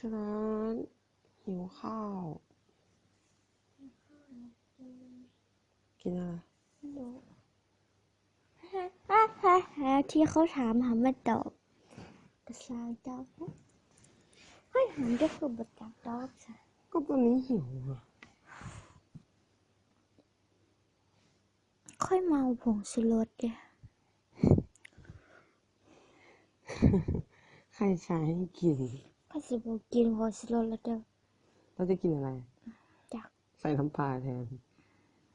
ที่ร้านหิวข้าว กินอะไรไม่รู้ฮ่าฮ่าฮ่าที่เขาถามหามาตอบภาษาตอบเฮ้ยหามก็คือบัตรตอบจ้ะก็ตอนนี้หิวอะค่อยเมาผงชูรสเดียใครใช้ให้กินก็ สิบอกกินผงชูรสแล้วเด้อเราจะกินอะไรจากใส่น้ำปลาแทน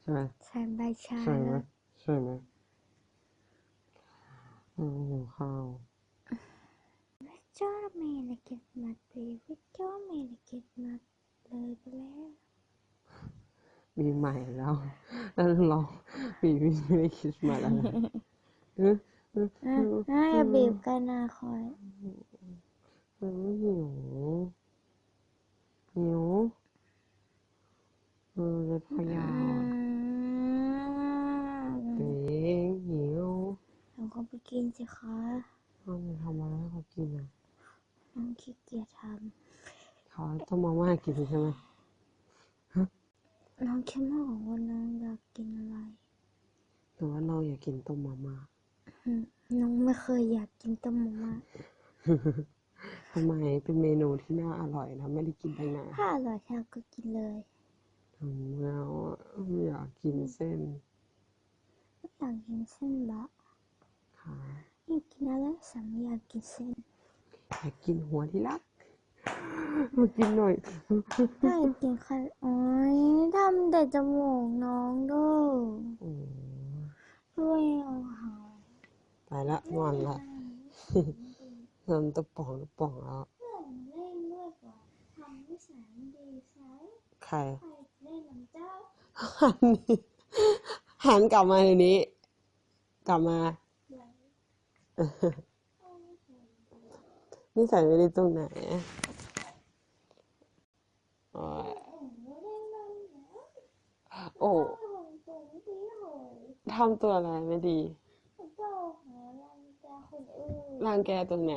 ใช่ไหมใส่ใบชาใช่ไหมแล้วใช่ไหมอืมหิวข้าวจ้าเมลเก็บมัดไปวิจ้าเมลเก็บมัดเลยไปแล้วปีใหม่แล้วแล้วเราปีไม่ได้คริสต์มาสอะไรเออเอออะอะอย่าบีบกันนะคอย เออหิวหิวเออเล็บขยาอืวมตัวเองหิวเราก็ไปกินสิคะเอาไปทำอะไรให้เขากินอะน้องขี้เกียจทเขาต้องมาม่ากินใช่ไหมำน้องแค่มาบอกว่าน้องอยากกินอะไรหรือว่าเราอยากกินต้มมาม่าอืมน้องไม่เคยอยากกินต้มหมูมา ทำไมเป็นเมนูที่น่าอร่อยนะไม่ได้กินตั้งนานถ้าอร่อยแท้ก็กินเลยทำแล้วอะไม่อยากกินเส้นไม่อยากกินเส้นบะค่ะอยากกินอะไรสัมไม่อยากกินเส้นอยากกินหัวที่รักมากินหน่อยถ้าอยากกินไข่โอ้ยทำแต่จมูกน้องด้วยโอ้ด้วยเอาหาตายละงอนละ เริ่มตะป่องตะป่องแล้วเพื่อนเล่นด้วยก่อนทำนิสัยไม่ดีใช้ใครใครเล่นน้ำเจ้าหันนี่หันกลับมาทีนี้ กลับมานี่ใส่ไม่ได้ตรงไหนโอ้ยโอ้ทำตัวอะไรไม่ดี รังแกตรงไหน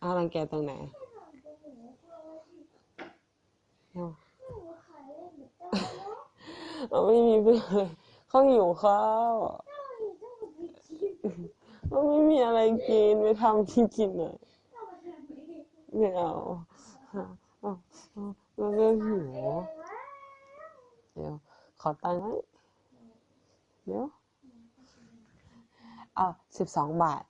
เอารังแกตรงไหนเอาเอาไม่มีเพื่อนเลยเขาหิวข้าวมันไม่มีอะไรกินไปทำกินกินหน่อยไม่เอาเอาเอาเอาเราเริ่มหิวเดี๋ยวขอตังค์ไว้เดี๋ยว อ๋อสิบสองบาท